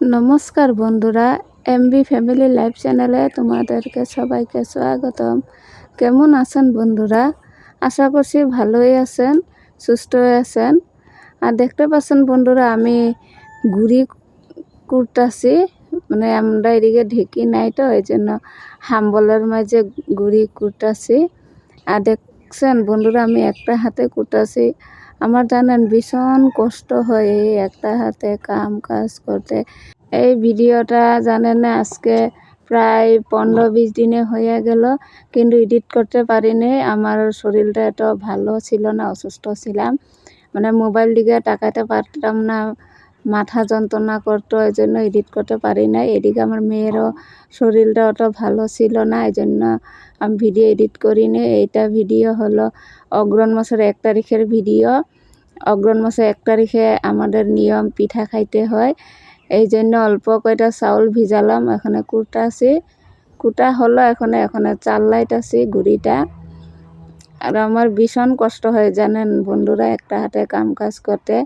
নমস্কার বন্ধুরা MB family live চ্যানেলে তোমাদেরকে সবাইকে স্বাগতম। কেমন আছেন বন্ধুরা? আশা করছি ভালোই আছেন সুস্থ আছেন। আর দেখতে পাচ্ছেন বন্ধুরা, আমি ঘুড়ি কুড়তাছি মানে আমরা এদিকে ঢেকি নাই তো এই জন্য হাম্বলের মাঝে ঘুড়ি কুড়তাছি। আর দেখছেন বন্ধুরা, আমি একটা হাতে কুড়তাছি। আমার জানেন, ভীষণ কষ্ট হয় এই একটা হাতে কাম কাজ করতে। এই ভিডিওটা জানেন না, আজকে প্রায় পনেরো বিশ দিনে হয়ে গেল, কিন্তু এডিট করতে পারিনি। আমার শরীরটা এত ভালো ছিল না, অসুস্থ ছিলাম। মানে মোবাইল দিকে তাকাতে পারতাম না, মাথা যন্ত্রণা করতো, এই জন্য এডিট করতে পারি না এদিকে আমার মেয়েরও শরীরটা অত ভালো ছিল না, এই জন্য আমি ভিডিও এডিট করিনি। এইটা ভিডিও হলো অগ্রণ মাসের এক তারিখের ভিডিও। অগ্রণ মাসের এক তারিখে আমাদের নিয়ম পিঠা খাইতে হয়। এই জন্য অল্প কয়টা চাউল ভিজালাম, এখানে কুটাছি কুটা হলো এখানে এখানে চাল লাইটাছি গুড়িটা। আর আমার ভীষণ কষ্ট হয়, জানেন বন্ধুরা, একটা হাতে কাম কাজ করতে।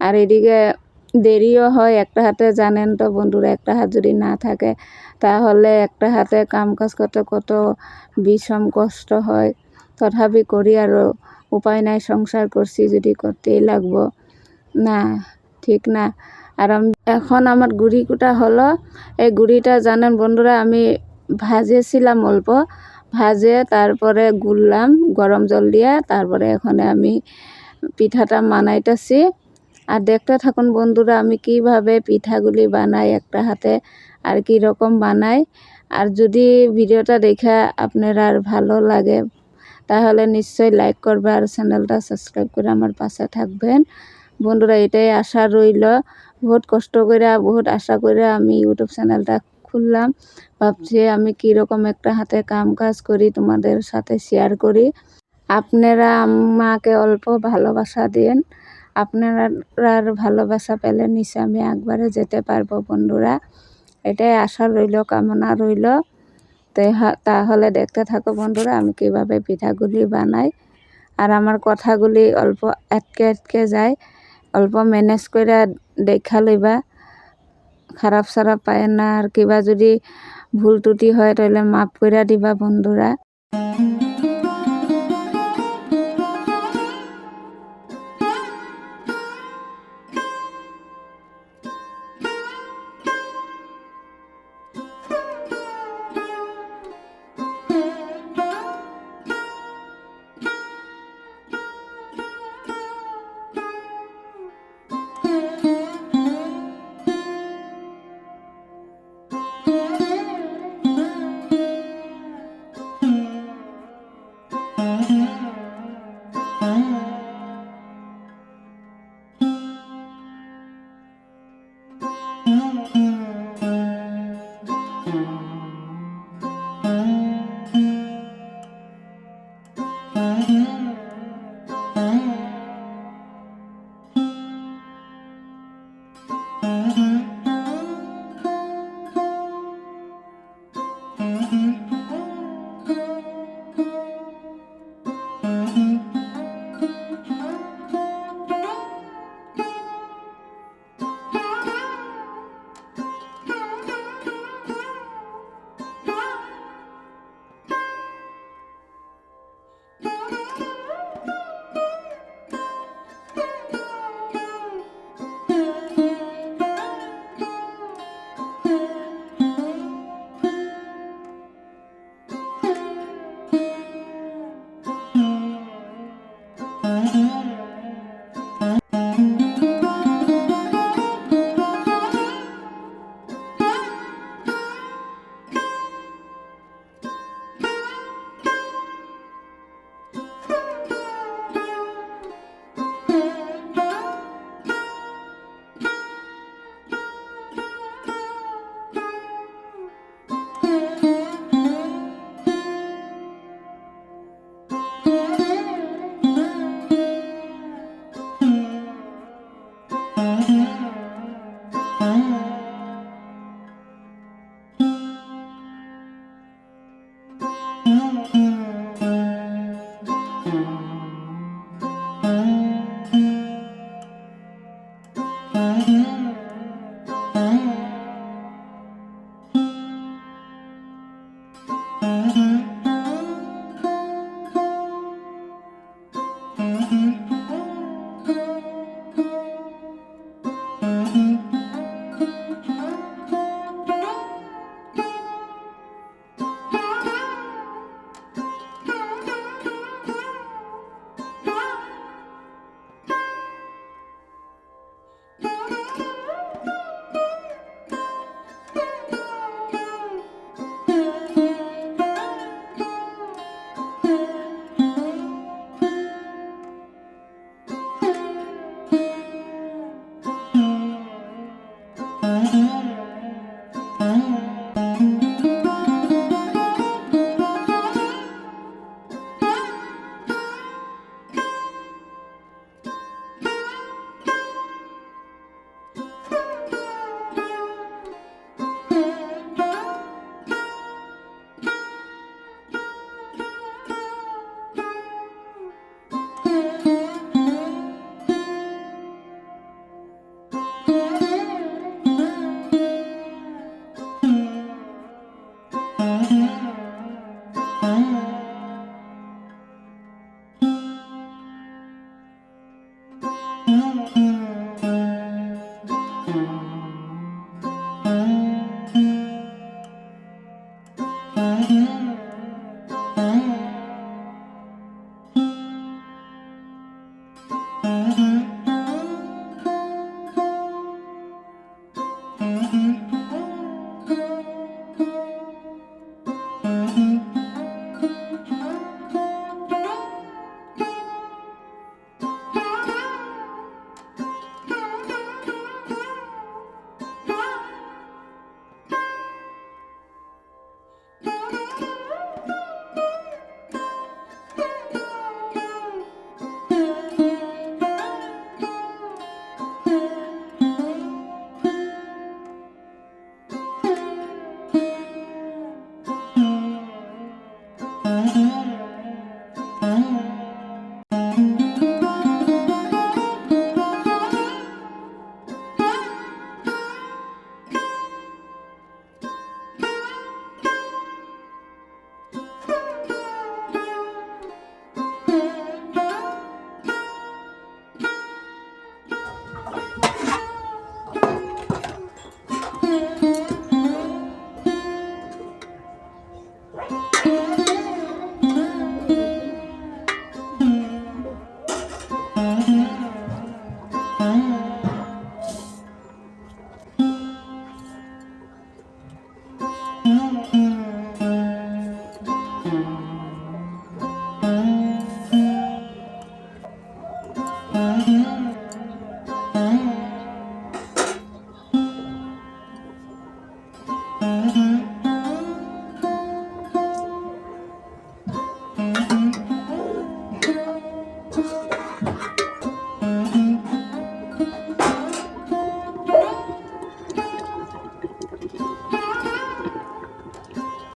আর এদিকে দেরিও হয় একটা হাতে, জানেন তো বন্ধুরা, একটা হাত যদি না থাকে, তাহলে একটা হাতে কাম কাজ করতে কত বিষম কষ্ট হয়। তথাপি করি আর উপায় নাই, সংসার করছি যদি করতেই লাগবো। না, ঠিক না। আর এখন আমার গুড়ি কুটা হলো, এই গুড়িটা জানেন বন্ধুরা, আমি ভাজেছিলাম অল্প, ভাজে তারপরে গুললাম, গরম জল দিয়ে, তারপরে এখানে আমি পিঠাটা মানাইতেছি। আর দেখতে থাকুন বন্ধুরা, আমি কীভাবে পিঠাগুলি বানাই একটা হাতে, আর কি রকম বানাই। আর যদি ভিডিওটা দেখে আপনার আর ভালো লাগে, তাহলে নিশ্চয়ই লাইক করবে আর চ্যানেলটা সাবস্ক্রাইব করে আমার পাশে থাকবেন। বন্ধুরা, এটাই আশা রইল। বহুত কষ্ট করে বহুত আশা করে আমি ইউটিউব চ্যানেলটা খুললাম। ভাবছি আমি কীরকম একটা হাতে কাম কাজ করি, তোমাদের সাথে শেয়ার করি। আপনারা আমাকে অল্প ভালোবাসা দিন আপনারা ভালোবাসা পেলে নিচে আমি একবারে যেতে পারব, বন্ধুরা। এটাই আশা রইল, কামনা রইল। তাহলে দেখতে থাকো, বন্ধুরা, আমি কীভাবে পিঠাগুলি বানাই। আর আমার কথাগুলি অল্প আটকে আটকে যায়। অল্প মেনেজ করে দেখা লইবা। খারাপ সারাপ পায় না। আর কিবা যদি ভুল ত্রুটি হয় তাহলে মাফ করে দিবা বন্ধুরা। Mm-hmm.